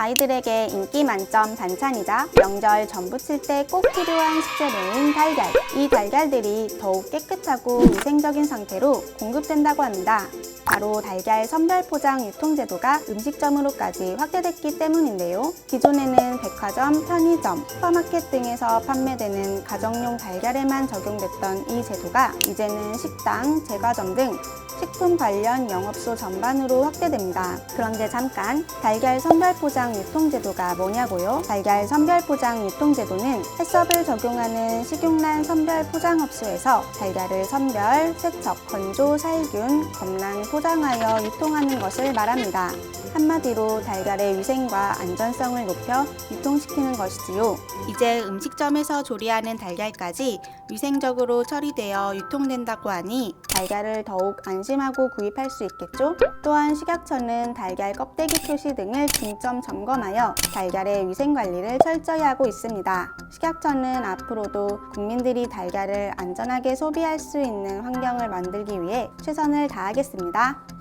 아이들에게 인기 만점 반찬이자 명절 전부 칠 때 꼭 필요한 식재료인 달걀. 이 달걀들이 더욱 깨끗하고 위생적인 상태로 공급된다고 합니다. 바로 달걀 선별 포장 유통 제도가 음식점으로까지 확대됐기 때문인데요. 기존에는 백화점, 편의점, 슈퍼마켓 등에서 판매되는 가정용 달걀에만 적용됐던 이 제도가 이제는 식당, 제과점 등 식품 관련 영업소 전반으로 확대됩니다. 그런데 잠깐 달걀 선별 포장 유통 제도가 뭐냐고요? 달걀 선별 포장 유통 제도는 해썹을 적용하는 식용란 선별 포장업소에서 달걀을 선별, 세척, 건조, 살균, 검란, 포장 하여 유통하는 것을 말합니다. 한마디로 달걀의 위생과 안전성을 높여 유통시키는 것이지요. 이제 음식점에서 조리하는 달걀까지 위생적으로 처리되어 유통된다고 하니 달걀을 더욱 안심하고 구입할 수 있겠죠? 또한 식약처는 달걀 껍데기 표시 등을 중점 점검하여 달걀의 위생 관리를 철저히 하고 있습니다. 식약처는 앞으로도 국민들이 달걀을 안전하게 소비할 수 있는 환경을 만들기 위해 최선을 다하겠습니다. tá?